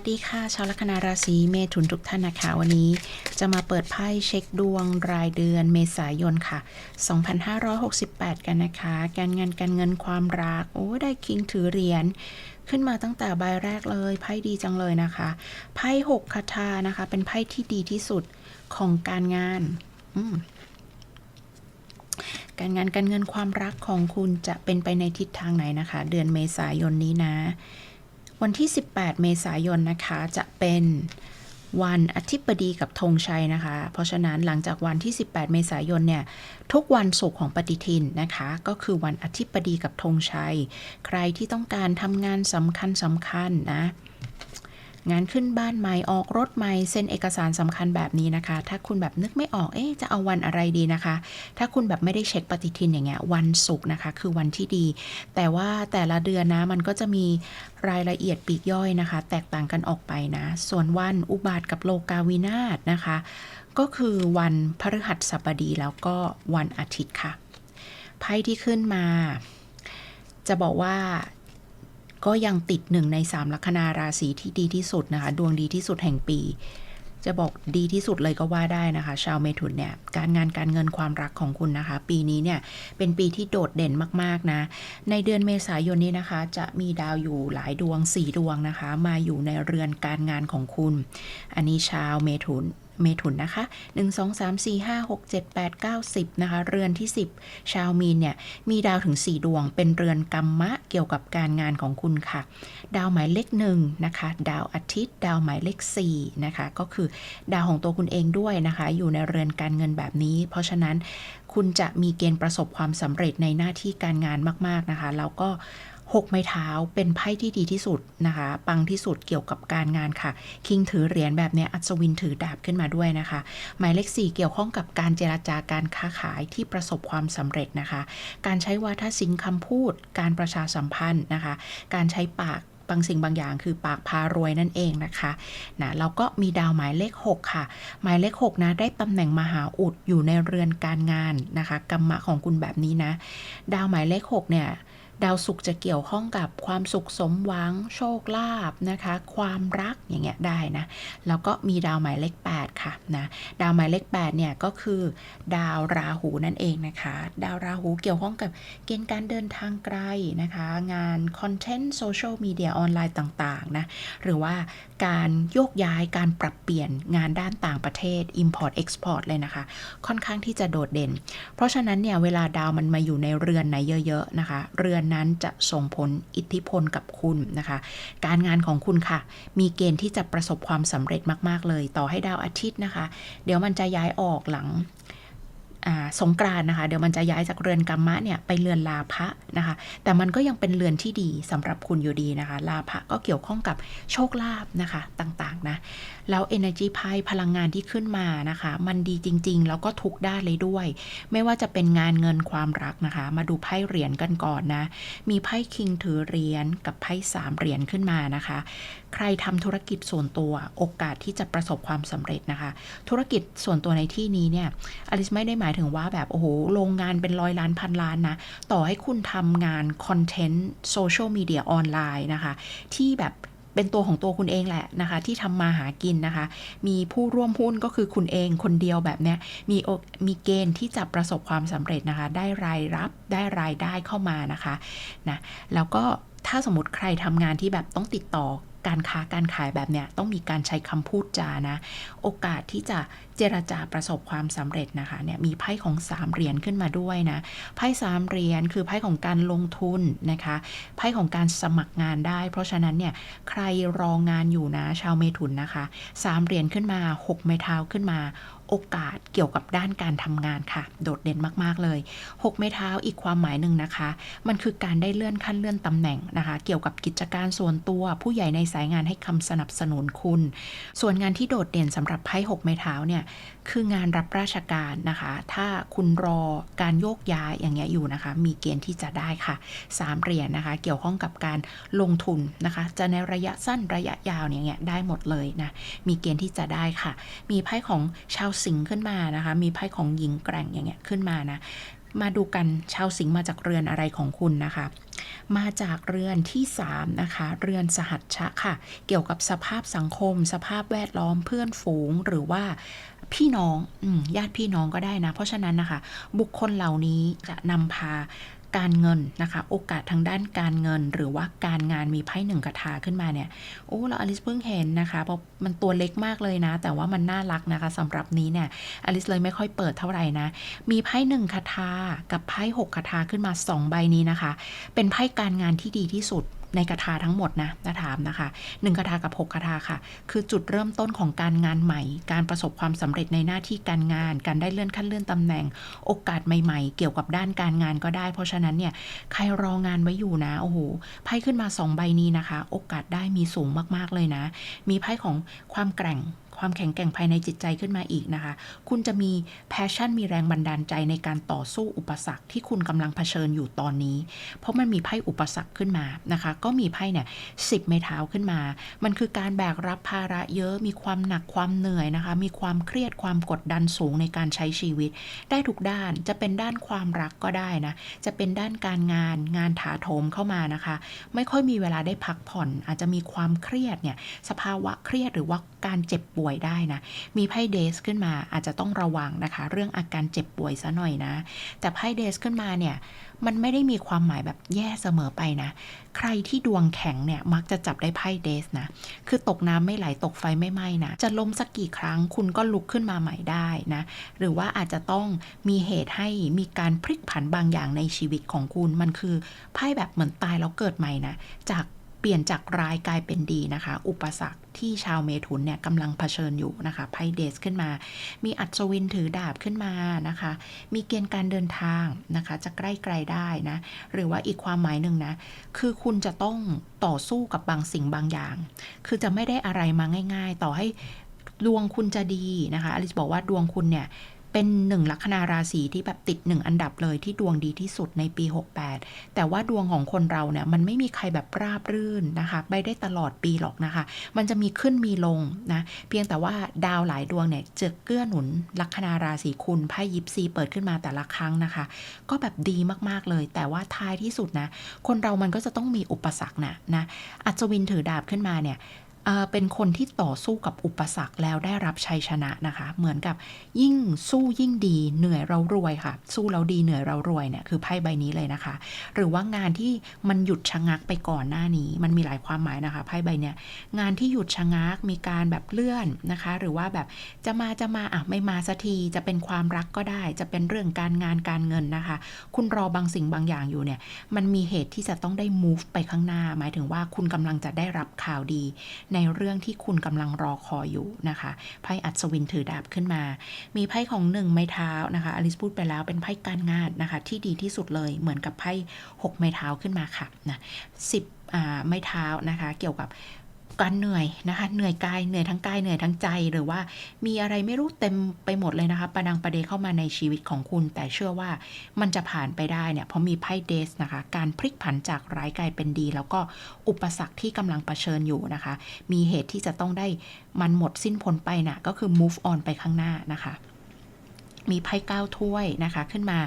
วัสดีค่ะชาวลัคนาราศีเมถุนทุกท่านนะคะวันนี้จะมาเปิดไพ่เช็คดวงรายเดือนเมษายนค่ะ 2568 กันนะคะ การงานการเงินความรัก โอ้ได้คิงถือเหรียญขึ้นมาตั้งแต่ใบแรกเลยไพ่ดีจังเลยนะคะไพ่หกคาถานะคะ เป็นไพ่ที่ดีที่สุดของการงานการงานการเงินความรักของคุณจะเป็นไปในทิศทางไหนนะคะ เดือนเมษายนนี้นะ วันที่ 18 เมษายนนะคะจะเป็นวันอธิบดีกับธงชัยนะคะ เพราะฉะนั้นหลังจากวันที่ 18 เมษายนเนี่ย ทุกวันศุกร์ของปฏิทินนะคะ ก็คือวันอธิบดีกับธงชัย ใครที่ต้องการทำงานสำคัญสำคัญนะ งานขึ้นบ้านใหม่ออกรถใหม่เซ็นเอกสารสำคัญแบบนี้นะคะ ถ้าคุณแบบนึกไม่ออกเอ๊ะจะเอาวันอะไรดีนะคะ ถ้าคุณแบบไม่ได้เช็คปฏิทินอย่างเงี้ยวันศุกร์นะคะ คือวันที่ดี แต่ว่าแต่ละเดือนนะมันก็จะมีรายละเอียดปีกย่อยนะคะ แตกต่างกันออกไปนะ ส่วนวันอุบาทกับโลกาวินาศนะคะ ก็คือวันพฤหัสบดีแล้วก็วันอาทิตย์ค่ะไพ่ที่ขึ้นมา จะบอกว่า ก็ยังติดหนึ่งในสามลัคนาราศีที่ดีที่สุดนะคะ ดวงดีที่สุดแห่งปี จะบอกดีที่สุดเลยก็ว่าได้นะคะ ชาวเมถุนเนี่ย การงานการเงินความรักของคุณนะคะ ปีนี้เนี่ย เป็นปีที่โดดเด่นมากๆนะ ในเดือนเมษายนนี้นะคะ จะมีดาวอยู่หลายดวง4ดวงนะคะ มาอยู่ในเรือนการงานของคุณ อันนี้ชาวเมถุน เมถุนนะคะ 1 2 3 4 5 6 7 8 9 10 นะคะ เรือนที่ 10 ชาวมีนเนี่ย มีดาวถึง 4 ดวง เป็นเรือนกรรมะเกี่ยวกับการงานของคุณค่ะ ดาวหมายเลขหนึ่งนะคะ ดาวอาทิตย์ ดาวหมายเลข4นะคะ ก็คือดาวของตัวคุณเองด้วยนะคะ อยู่ในเรือนการเงินแบบนี้ เพราะฉะนั้นคุณจะมีเกณฑ์ประสบความสำเร็จในหน้าที่การงานมาก ๆ นะคะ แล้วก็ หกไม้เท้าเป็นไพ่ที่ดีที่สุดนะคะ ปังที่สุดเกี่ยวกับการงานค่ะ คิงถือเหรียญแบบนี้อัศวินถือดาบขึ้นมาด้วยนะคะ หมายเลข 4 เกี่ยวข้องกับการเจราจาการค้าขายที่ประสบความสำเร็จนะคะ การใช้วาทศิลป์คำพูด การประชาสัมพันธ์นะคะ การใช้ปากบางสิ่งบางอย่างคือปากพารวยนั่นเองนะคะนะเราก็มีดาวหมายเลข 6 ค่ะ หมายเลข 6 นะ ได้ตำแหน่งมหาอุดอยู่ในเรือนการงานนะคะกรรมะของคุณแบบนี้นะ ดาวหมายเลข 6 เนี่ย ดาวศุกร์จะเกี่ยวข้องกับความสุขสมหวังโชคลาภนะคะ ความรักอย่างเงี้ยได้นะ แล้วก็มีดาวหมายเลข 8 ค่ะนะดาวหมายเลข8เนี่ยก็คือดาวราหูนั่นเองนะคะ ดาวราหูเกี่ยวข้องกับเกณฑ์การเดินทางไกลนะคะ งานคอนเทนต์โซเชียลมีเดียออนไลน์ต่างๆนะหรือว่าการโยกย้ายการปรับเปลี่ยนงานด้านต่างประเทศ Import Export เลยนะคะ ค่อนข้างที่จะโดดเด่น เพราะฉะนั้นเนี่ยเวลาดาวมันมาอยู่ในเรือนไหนเยอะๆนะคะ เรือนนั้นจะส่งผลอิทธิพลกับคุณนะคะ การงานของคุณค่ะ มีเกณฑ์ที่จะประสบความสำเร็จมาก ๆ เลย ต่อให้ดาวอาทิตย์นะคะ เดี๋ยวมันจะย้ายออกหลัง สงกรานนะคะ เดี๋ยวมันจะย้ายจากเรือนกรรมะเนี่ยไปเรือนลาภะนะคะ แต่มันก็ยังเป็นเรือนที่ดีสำหรับคุณอยู่ดีนะคะ ลาภะก็เกี่ยวข้องกับโชคลาภนะคะต่างๆนะ แล้ว Energy ไพ่พลังงานที่ขึ้นมานะคะ มันดีจริง ๆ แล้วก็ทุกด้านเลยด้วย ไม่ว่าจะเป็นงานเงินความรักนะคะ มาดูไพ่เหรียญกันก่อนนะ มีไพ่คิงถือเหรียญกับไพ่สามเหรียญขึ้นมานะคะ ใครทำธุรกิจส่วนตัวโอกาสที่จะประสบความสำเร็จนะคะ ธุรกิจส่วนตัวในที่นี้เนี่ยอลิสไม่ได้หมายถึงว่าแบบโอ้โหโรงงานเป็นร้อยล้านพันล้านนะ ต่อให้คุณทำงานคอนเทนต์โซเชียลมีเดียออนไลน์นะคะ ที่แบบเป็นตัวของตัวคุณเองแหละนะคะ ที่ทำมาหากินนะคะ มีผู้ร่วมหุ้นก็คือคุณเองคนเดียวแบบเนี้ยมีมีเกณฑ์ที่จะประสบความสำเร็จนะคะ ได้รายรับได้รายได้เข้ามานะคะนะแล้วก็ถ้าสมมติใครทำงานที่แบบต้องติดต่อ การค้าการขายแบบเนี้ยต้องมีการใช้คำพูดจานะ โอกาสที่จะเจรจาประสบความสำเร็จนะคะเนี่ยมีไพ่ของสามเหรียญขึ้นมาด้วยนะไพ่สามเหรียญคือไพ่ของการลงทุนนะคะไพ่ของการสมัครงานได้ เพราะฉะนั้นเนี่ยใครรองงานอยู่นะชาวเมถุนนะคะสามเหรียญขึ้นมาหกไม้เท้าขึ้นมา โอกาสเกี่ยวกับด้านการทำงานค่ะ โดดเด่นมาก ๆ เลย 6 ไม้เท้าอีกความหมายหนึ่งนะคะ มันคือการได้เลื่อนขั้นเลื่อนตำแหน่งนะคะ เกี่ยวกับกิจการส่วนตัวผู้ใหญ่ในสายงานให้คำสนับสนุนคุณ ส่วนงานที่โดดเด่นสำหรับไพ่6 ไม้เท้าเนี่ยคืองานรับราชการนะคะ ถ้าคุณรอการโยกย้ายอย่างเงี้ยอยู่นะคะ มีเกณฑ์ที่จะได้ค่ะ 3 เหรียญนะคะ เกี่ยวข้องกับการลงทุนนะคะ จะในระยะสั้นระยะยาวเนี่ยเงี้ยได้หมดเลยนะ มีเกณฑ์ที่จะได้ค่ะ มีไพ่ของชาวสิงห์ขึ้นมานะคะ มีไพ่ของหญิงแกร่งอย่างเงี้ยขึ้นมานะ มาดูกันชาวสิงห์มาจากเรือนอะไรของคุณนะคะ มาจากเรือนที่ 3 นะคะ เรือนสหัชชะค่ะ เกี่ยวกับสภาพสังคม สภาพแวดล้อมเพื่อนฝูงหรือว่าพี่น้องอญาติพี่น้องก็ได้นะ เพราะฉะนั้นนะคะ บุคคลเหล่านี้จะนำพา การเงินนะคะ โอกาสทางด้านการเงิน หรือว่าการงานมีไพ่หนึ่งกระทาขึ้นมาเนี่ยโอ้เราอลิสเพิ่งเห็นนะคะเพราะมันตัวเล็กมากเลยนะ แต่ว่ามันน่ารักนะคะสำหรับนี้เนี่ยอลิสเลยไม่ค่อยเปิดเท่าไหร่นะ มีไพ่หนึ่งคาถากับไพ่หกคาถาขึ้นมาสองใบนี้นะคะ เป็นไพ่การงานที่ดีที่สุด ในคาถาทั้งหมดนะนะถามนะคะหนึ่งคาถากับหกคาถาค่ะ คือจุดเริ่มต้นของการงานใหม่ การประสบความสำเร็จในหน้าที่การงาน การได้เลื่อนขั้นเลื่อนตำแหน่ง โอกาสใหม่ๆ เกี่ยวกับด้านการงานก็ได้ เพราะฉะนั้นเนี่ยใครรองานไว้อยู่นะโอ้โหไพ่ขึ้นมาสองใบนี้นะคะ โอกาสได้มีสูงมากๆเลยนะ มีไพ่ของความแกร่ง ความแข็งแกร่งภายในจิตใจขึ้นมาอีกนะคะ คุณจะมีแพชชั่นมีแรงบันดาลใจในการต่อสู้อุปสรรคที่คุณกำลังเผชิญอยู่ตอนนี้ เพราะมันมีไพ่อุปสรรคขึ้นมานะคะ ก็มีไพ่เนี่ยสิบไม้เท้าขึ้นมา มันคือการแบกรับภาระเยอะ มีความหนักความเหนื่อยนะคะ มีความเครียดความกดดันสูงในการใช้ชีวิต ได้ทุกด้าน จะเป็นด้านความรักก็ได้นะ จะเป็นด้านการงานงานถาโถมเข้ามานะคะ ไม่ค่อยมีเวลาได้พักผ่อน อาจจะมีความเครียดเนี่ย สภาวะเครียดหรือว่าการเจ็บป่วยได้นะ มีไพ่เดสขึ้นมาอาจจะต้องระวังนะคะ เรื่องอาการเจ็บป่วยซะหน่อยนะ แต่ไพ่เดสขึ้นมาเนี่ยมันไม่ได้มีความหมายแบบแย่เสมอไปนะ ใครที่ดวงแข็งเนี่ยมักจะจับได้ไพ่เดสนะ คือตกน้ำไม่ไหลตกไฟไม่ไหม้นะ จะล้มสักกี่ครั้งคุณก็ลุกขึ้นมาใหม่ได้นะ หรือว่าอาจจะต้องมีเหตุให้มีการพลิกผันบางอย่างในชีวิตของคุณ มันคือไพ่แบบเหมือนตายแล้วเกิดใหม่นะ จาก เปลี่ยนจากร้ายกลายเป็นดีนะคะ อุปสรรคที่ชาวเมถุนเนี่ยกำลังเผชิญอยู่นะคะไพ่เดสขึ้นมา มีอัศวินถือดาบขึ้นมานะคะ มีเกณฑ์การเดินทางนะคะ จะใกล้ไกลได้นะ หรือว่าอีกความหมายหนึ่งนะ คือคุณจะต้องต่อสู้กับบางสิ่งบางอย่าง คือจะไม่ได้อะไรมาง่าย ๆ ต่อให้ดวงคุณจะดีนะคะอลิซบอกว่าดวงคุณเนี่ย เป็นหนึ่งลัคนาราศีที่แบบติดหนึ่งอันดับเลยที่ดวงดีที่สุดในปี 68 แต่ว่าดวงของคนเราเนี่ยมันไม่มีใครแบบราบรื่นนะคะไปได้ตลอดปีหรอกนะคะ มันจะมีขึ้นมีลงนะเพียงแต่ว่าดาวหลายดวงเนี่ยจะเกื้อหนุนลัคนาราศีคุณไพ่ยิปซีเปิดขึ้นมาแต่ละครั้งนะคะ ก็แบบดีมากๆเลย แต่ว่าท้ายที่สุดนะคนเรามันก็จะต้องมีอุปสรรคนะนะอัศวินถือดาบขึ้นมาเนี่ย เป็นคนที่ต่อสู้กับอุปสรรคแล้วได้รับชัยชนะนะคะ เหมือนกับยิ่งสู้ยิ่งดีเหนื่อยเรารวยค่ะ สู้แล้วดีเหนื่อยเรารวยเนี่ยคือไพ่ใบนี้เลยนะคะ หรือว่างานที่มันหยุดชะงักไปก่อนหน้านี้ มันมีหลายความหมายนะคะไพ่ใบเนี่ยงานที่หยุดชะงักมีการแบบเลื่อนนะคะ หรือว่าแบบจะมาจะมาอะไม่มาสักทีจะเป็นความรักก็ได้ จะเป็นเรื่องการงานการเงินนะคะ คุณรอบางสิ่งบางอย่างอยู่เนี่ยมันมีเหตุที่จะต้องได้ move ไปข้างหน้า หมายถึงว่าคุณกำลังจะได้รับข่าวดีในเรื่องที่คุณกำลังรอคอยอยู่นะคะไพ่อัศวินถือดาบขึ้นมา มีไพ่ของหนึ่งไม้เท้านะคะอลิสพูดไปแล้วเป็นไพ่การงานนะคะ ที่ดีที่สุดเลยเหมือนกับไพ่หกไม้เท้าขึ้นมาค่ะนะสิบอ่าไม้เท้านะคะ เกี่ยวกับ การเหนื่อยนะคะ เหนื่อยกาย เหนื่อยทั้งกาย เหนื่อยทั้งใจ หรือว่ามีอะไรไม่รู้เต็มไปหมดเลยนะคะ ประดังประเดเข้ามาในชีวิตของคุณ แต่เชื่อว่ามันจะผ่านไปได้เนี่ย เพราะมีไพ่เดสนะคะ การพลิกผันจากร้ายกลายเป็นดี แล้วก็อุปสรรคที่กำลังเผชิญอยู่นะคะ มีเหตุที่จะต้องได้มันหมดสิ้นพ้นไปน่ะ ก็คือ move on ไปข้างหน้านะคะ มีไพ่เก้าถ้วยนะคะขึ้นมา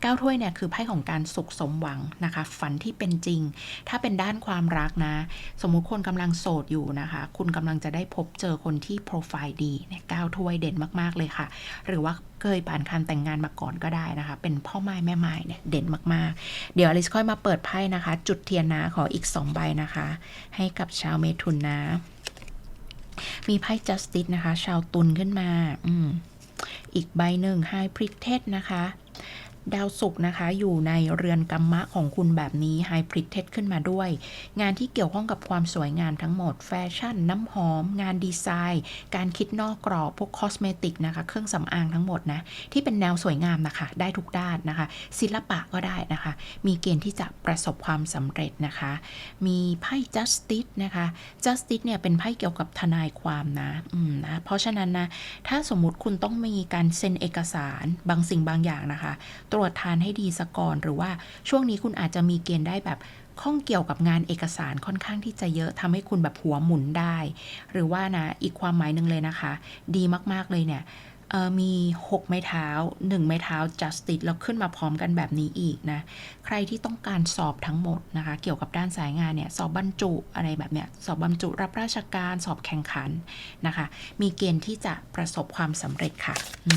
เก้าถ้วยเนี่ยคือไพ่ของการสุขสมหวังนะคะ ฝันที่เป็นจริง ถ้าเป็นด้านความรักนะ สมมุติคนกำลังโสดอยู่นะคะ คุณกำลังจะได้พบเจอคนที่โปรไฟล์ดีเนี่ยเก้าถ้วยเด่นมากๆเลยค่ะ หรือว่าเคยผ่านการแต่งงานมาก่อนก็ได้นะคะ เป็นพ่อไม้แม่ไม้เนี่ยเด่นมากๆ เดี๋ยวอลิสค่อยมาเปิดไพ่นะคะ จุดเทียนนะขออีก2ใบนะคะ ให้กับชาวเมถุนนะ มีไพ่ justice นะคะ ชาวตุลขึ้นมา อืม อีกใบหนึ่งไฮพริกเทสนะคะ ดาวศุกร์นะคะอยู่ในเรือนกรรมะของคุณแบบนี้ High p r i t e d ขึ้นมาด้วย งานที่เกี่ยวข้องกับความสวยงามทั้งหมดแฟชั่น น้ำหอม งานดีไซน์ การคิดนอกกรอบพวกคอสเมติกนะคะเครื่องสำอางทั้งหมดนะที่เป็นแนวสวยงามนะคะได้ทุกด้านนะคะ ศิลปะก็ได้นะคะ มีเกณฑ์ที่จะประสบความสำเร็จนะคะ มีไพ่ justice นะคะ justice เนี่ยเป็นไพ่เกี่ยวกับทนายความนะอืมนะเพราะฉะนั้นนะถ้าสมมติคุณต้องมีการเซ็นเอกสารบางสิ่งบางอย่างนะคะตรวจทานให้ดีสะก่อน หรือว่าช่วงนี้คุณอาจจะมีเกณฑ์ได้แบบข้องเกี่ยวกับงานเอกสารค่อนข้างที่จะเยอะทำให้คุณแบบหัวหมุนได้ หรือว่านะอีกความหมายหนึ่งเลยนะคะ ดีมากๆเลยเนี่ยมี 6 ไม้เท้า 1 ไม้เท้า justice แล้วขึ้นมาพร้อมกันแบบนี้อีกนะ ใครที่ต้องการสอบทั้งหมดนะคะ เกี่ยวกับด้านสายงานเนี่ย สอบบรรจุอะไรแบบเนี้ย สอบบรรจุรับราชการ สอบแข่งขันนะคะ มีเกณฑ์ที่จะประสบความสำเร็จค่ะอื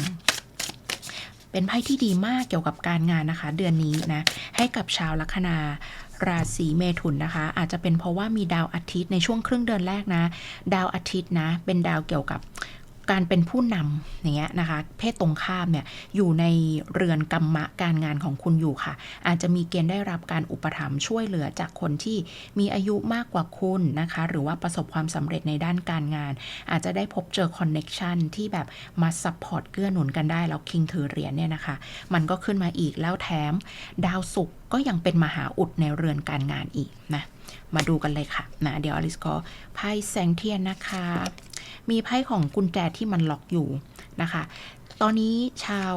เป็นไพ่ที่ดีมากเกี่ยวกับการงานนะคะ เดือนนี้นะ ให้กับชาวลัคนาราศีเมถุนนะคะ อาจจะเป็นเพราะว่ามีดาวอาทิตย์ในช่วงครึ่งเดือนแรกนะ ดาวอาทิตย์นะ เป็นดาวเกี่ยวกับ การเป็นผู้นำอย่างเงี้ยนะคะ เพศตรงข้ามเนี่ยอยู่ในเรือนกรรมะการงานของคุณอยู่ค่ะ อาจจะมีเกณฑ์ได้รับการอุปถัมภ์ช่วยเหลือจากคนที่มีอายุมากกว่าคุณนะคะ หรือว่าประสบความสำเร็จในด้านการงาน อาจจะได้พบเจอคอนเน็ชันที่แบบมาซัพพอร์ตเกื้อหนุนกันได้แล้วคิงถือเหรียญเนี่ยนะคะ มันก็ขึ้นมาอีกแล้วแถมดาวศุกร์ก็ยังเป็นมหาอุดในเรือนการงานอีกนะ มาดูกันเลยค่ะนะเดี๋ยวอลิสก็ไพ่แสงเทียนนะคะ มีไพ่ของกุญแจที่มันล็อกอยู่นะคะ ตอนนี้ชาว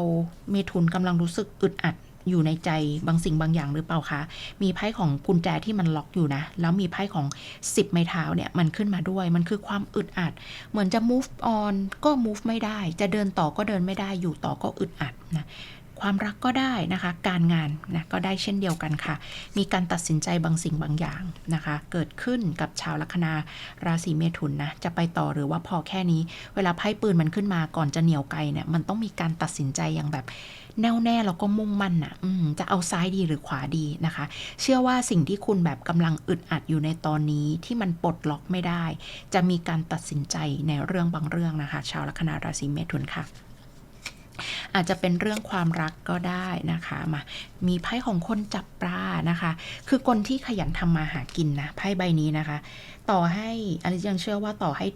เมถุนกำลังรู้สึกอึดอัดอยู่ในใจบางสิ่งบางอย่างหรือเปล่าคะ มีไพ่ของกุญแจที่มันล็อกอยู่นะ แล้วมีไพ่ของ 10 ไม้เท้าเนี่ยมันขึ้นมาด้วย มันคือความอึดอัด เหมือนจะ move on ก็ move ไม่ได้ จะเดินต่อก็เดินไม่ได้ อยู่ต่อก็อึดอัดนะ ความรักก็ได้นะคะ การงานนะก็ได้เช่นเดียวกันค่ะ มีการตัดสินใจบางสิ่งบางอย่างนะคะ เกิดขึ้นกับชาวลัคนาราศีเมถุนนะจะไปต่อหรือว่าพอแค่นี้ เวลาไพ่ปืนมันขึ้นมาก่อนจะเหนียวไกลเนี่ยมันต้องมีการตัดสินใจอย่างแบบแน่วแน่แล้วก็มุ่งมั่นนะ่ะอืมจะเอาซ้ายดีหรือขวาดีนะคะ เชื่อว่าสิ่งที่คุณแบบกำลังอึดอัดอยู่ในตอนนี้ที่มันปลดล็อกไม่ได้ จะมีการตัดสินใจในเรื่องบางเรื่องนะคะ ชาวลัคนาราศีเมถุนค่ะ อาจจะเป็นเรื่องความรักก็ได้นะคะมามีไพ่ของคนจับปลานะคะ คือคนที่ขยันทำมาหากินนะไพ่ใบนี้นะคะ ต่อให้อลิซยังเชื่อว่าต่อให้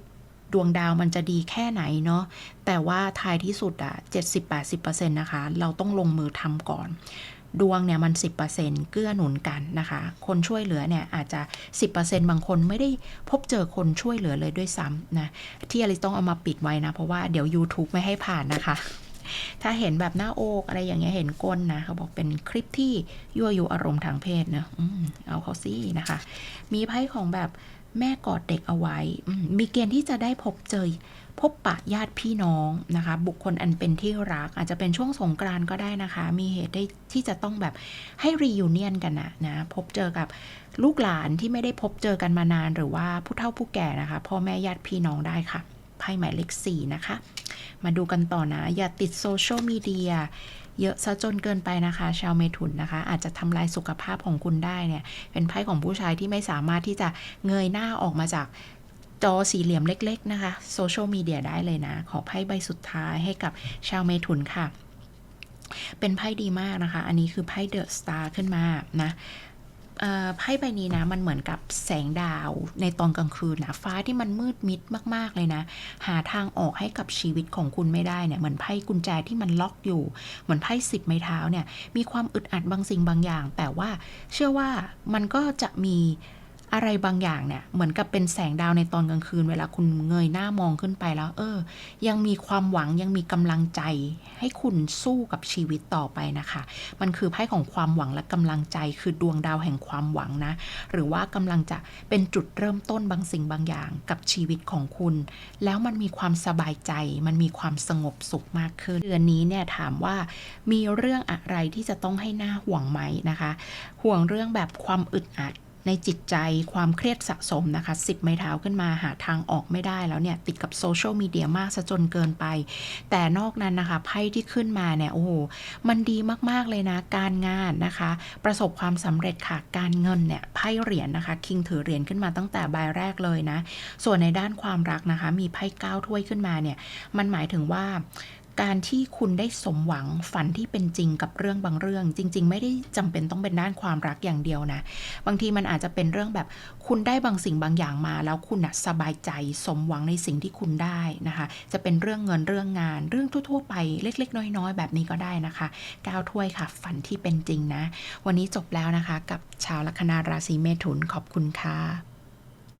ดวงดาวมันจะดีแค่ไหนเนาะแต่ว่าท้ายที่สุดอะ70-80%นะคะ เราต้องลงมือทำก่อนดวงเนี่ยมัน 10%เกื้อหนุนกันนะคะ คนช่วยเหลือเนี่ยอาจจะ 10%บางคนไม่ได้พบเจอคนช่วยเหลือเลยด้วยซ้ำนะ ที่อลิซต้องเอามาปิดไว้นะ เพราะว่าเดี๋ยว YouTube ไม่ให้ผ่านนะคะ ถ้าเห็นแบบหน้าอกอะไรอย่างเงี้ยเห็นก้นนะเขาบอกเป็นคลิปที่ยั่วยุอารมณ์ทางเพศเนอะอเอาเขาสินะคะ มีไพ่ของแบบแม่กอดเด็กเอาไว้ มีเกณฑ์ที่จะได้พบเจอพบปะญาติพี่น้องนะคะ บุคคลอันเป็นที่รัก อาจจะเป็นช่วงสงกรานก็ได้นะคะ มีเหตุได้ที่จะต้องแบบให้รียูเนียนกันนะนะ พบเจอกับลูกหลานที่ไม่ได้พบเจอกันมานาน หรือว่าผู้เฒ่าผู้แก่นะคะ พ่อแม่ญาติพี่น้องได้ค่ะ ไพ่หมายเลขสี่นะคะ มาดูกันต่อนะ อย่าติดโซเชียลมีเดียเยอะซะจนเกินไปนะคะ ชาวเมถุนนะคะ อาจจะทำลายสุขภาพของคุณได้เนี่ย เป็นไพ่ของผู้ชายที่ไม่สามารถที่จะเงยหน้าออกมาจากจอสี่เหลี่ยมเล็ก ๆ นะคะโซเชียลมีเดียได้เลยนะ ขอไพ่ใบสุดท้ายให้กับชาวเมถุนค่ะ เป็นไพ่ดีมากนะคะ อันนี้คือไพ่เดอะสตาร์ขึ้นมานะ ไพ่ใบนี้นะ มันเหมือนกับแสงดาวในตอนกลางคืนนะฟ้าที่มันมืดมิดมาก ๆ เลยนะ หาทางออกให้กับชีวิตของคุณไม่ได้เนี่ยเหมือนไพ่กุญแจที่มันล็อกอยู่ เหมือนไพ่สิบไม้เท้าเนี่ยมีความอึดอัดบางสิ่งบางอย่าง แต่ว่าเชื่อว่ามันก็จะมี อะไรบางอย่างเนี่ยเหมือนกับเป็นแสงดาวในตอนกลางคืน เวลาคุณเงยหน้ามองขึ้นไปแล้ว เออ ยังมีความหวังยังมีกำลังใจ ให้คุณสู้กับชีวิตต่อไปนะคะ มันคือไพ่ของความหวังและกำลังใจคือดวงดาวแห่งความหวังนะ หรือว่ากำลังจะเป็นจุดเริ่มต้นบางสิ่งบางอย่างกับชีวิตของคุณ แล้วมันมีความสบายใจ มันมีความสงบสุขมากขึ้นเดือนนี้เนี่ยถามว่ามีเรื่องอะไรที่จะต้องให้หน่าห่วงไหมนะคะ ห่วงเรื่องแบบความอึดอัด ในจิตใจความเครียดสะสมนะคะสิบไม้เท้าขึ้นมาหาทางออกไม่ได้แล้วเนี่ยติดกับโซเชียลมีเดียมากซะจนเกินไป แต่นอกนั้นนะคะไพ่ที่ขึ้นมาเนี่ยโอ้โหมันดีมากๆเลยนะการงานนะคะ ประสบความสำเร็จค่ะการเงินเนี่ยไพ่เหรียญนะคะคิงถือเหรียญขึ้นมาตั้งแต่ใบแรกเลยนะส่วนในด้านความรักนะคะ มีไพ่เก้าถ้วยขึ้นมาเนี่ยมันหมายถึงว่า การที่คุณได้สมหวังฝันที่เป็นจริงกับเรื่องบางเรื่อง จริง ๆ ไม่ได้จำเป็นต้องเป็นด้านความรักอย่างเดียวนะ บางทีมันอาจจะเป็นเรื่องแบบคุณได้บางสิ่งบางอย่างมา แล้วคุณน่ะสบายใจสมหวังในสิ่งที่คุณได้นะคะ จะเป็นเรื่องเงินเรื่องงาน เรื่องทั่วๆไปเล็ก ๆ น้อย ๆ แบบนี้ก็ได้นะคะก้าวถ้วยค่ะ ฝันที่เป็นจริงนะ วันนี้จบแล้วนะคะ กับชาวลัคนาราศีเมถุนขอบคุณค่ะ